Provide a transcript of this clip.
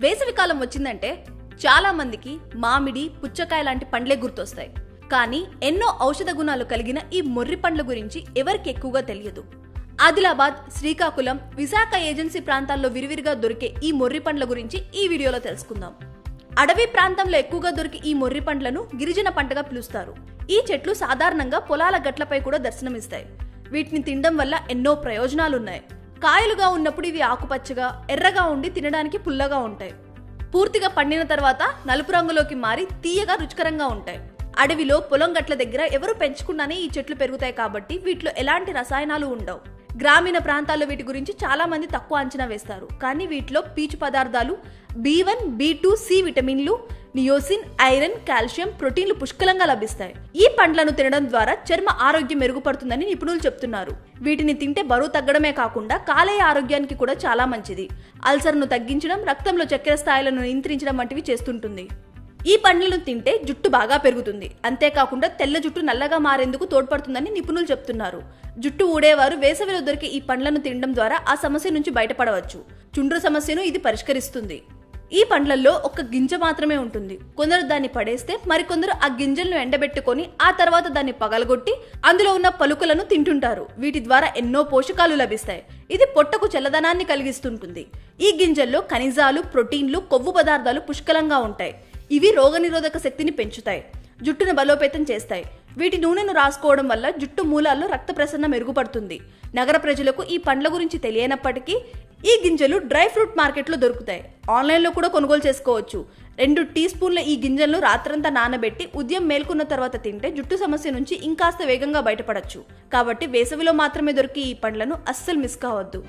వేసవికాలం వచ్చిందంటే చాలామందికి మామిడి పుచ్చకాయ లాంటి పండ్లే గుర్తొస్తాయి. కానీ ఎన్నో ఔషధ గుణాలు కలిగిన ఈ మొర్రి పండ్ల గురించి ఎవరికి ఎక్కువగా తెలియదు. ఆదిలాబాద్ శ్రీకాకుళం విశాఖ ఏజెన్సీ ప్రాంతాల్లో విరివిరిగా దొరికే ఈ మొర్రి పండ్ల గురించి ఈ వీడియోలో తెలుసుకుందాం. అడవి ప్రాంతంలో ఎక్కువగా దొరికే ఈ మొర్రి పండ్లను గిరిజన పంటగా పిలుస్తారు. ఈ చెట్లు సాధారణంగా పొలాల గట్లపై కూడా దర్శనమిస్తాయి. వీటిని తినడం వల్ల ఎన్నో ప్రయోజనాలున్నాయి. కాయలుగా ఉన్నప్పుడు ఇవి ఆకుపచ్చగా ఎర్రగా ఉండి తినడానికి పుల్లగా ఉంటాయి. పూర్తిగా పండిన తర్వాత నలుపు రంగులోకి మారి తీయగా రుచికరంగా ఉంటాయి. అడవిలో పొలం గట్ల దగ్గర ఎవరు పెంచుకున్నానే ఈ చెట్లు పెరుగుతాయి కాబట్టి వీటిలో ఎలాంటి రసాయనాలు ఉండవు. గ్రామీణ ప్రాంతాల్లో వీటి గురించి చాలా మంది తక్కువ అంచనా వేస్తారు. కానీ వీటిలో పీచు పదార్థాలు B one B two C విటమిన్లు నియోసిన్ ఐరన్ కాల్షియం ప్రోటీన్లు పుష్కలంగా లభిస్తాయి. ఈ పండ్లను తినడం ద్వారా చర్మ ఆరోగ్యం మెరుగుపడుతుందని నిపుణులు చెప్తున్నారు. వీటిని తింటే బరువు తగ్గడమే కాకుండా కాలేయ ఆరోగ్యానికి కూడా చాలా మంచిది. అల్సర్ను తగ్గించడం రక్తంలో చక్కెర స్థాయిలను నియంత్రించడం వంటివి చేస్తుంటుంది. ఈ పండ్లను తింటే జుట్టు బాగా పెరుగుతుంది. అంతేకాకుండా తెల్ల జుట్టు నల్లగా మారేందుకు తోడ్పడుతుందని నిపుణులు చెప్తున్నారు. జుట్టు ఊడేవారు వేసవిలో దొరికే ఈ పండ్లను తినడం ద్వారా ఆ సమస్య నుంచి బయటపడవచ్చు. చుండ్రు సమస్యను ఇది పరిష్కరిస్తుంది. ఈ పండ్లల్లో ఒక గింజ మాత్రమే ఉంటుంది. కొందరు దాన్ని పడేస్తే మరికొందరు ఆ గింజలను ఎండబెట్టుకొని ఆ తర్వాత దాన్ని పగలగొట్టి అందులో ఉన్న పలుకులను తింటుంటారు. వీటి ద్వారా ఎన్నో పోషకాలు లభిస్తాయి. ఇది పొట్టకు చల్లదనాన్ని కలిగిస్తుంటుంది. ఈ గింజల్లో ఖనిజాలు ప్రోటీన్లు కొవ్వు పదార్థాలు పుష్కలంగా ఉంటాయి. ఇవి రోగనిరోధక శక్తిని పెంచుతాయి జుట్టును బలోపేతం చేస్తాయి. వీటి నూనెను రాసుకోవడం వల్ల జుట్టు మూలాల్లో రక్త ప్రసరణ మెరుగుపడుతుంది. నగర ప్రజలకు ఈ పండ్ల గురించి తెలియనప్పటికీ ఈ గింజలు డ్రై ఫ్రూట్ మార్కెట్లో దొరుకుతాయి. ఆన్లైన్లో కూడా కొనుగోలు చేసుకోవచ్చు. రెండు టీ స్పూన్ల ఈ గింజలను రాత్రంతా నానబెట్టి ఉదయం మేల్కొన్న తర్వాత తింటే జుట్టు సమస్య నుంచి ఇంకాస్త వేగంగా బయటపడచ్చు. కాబట్టి వేసవిలో మాత్రమే దొరికే ఈ పండ్లను అస్సలు మిస్ కావద్దు.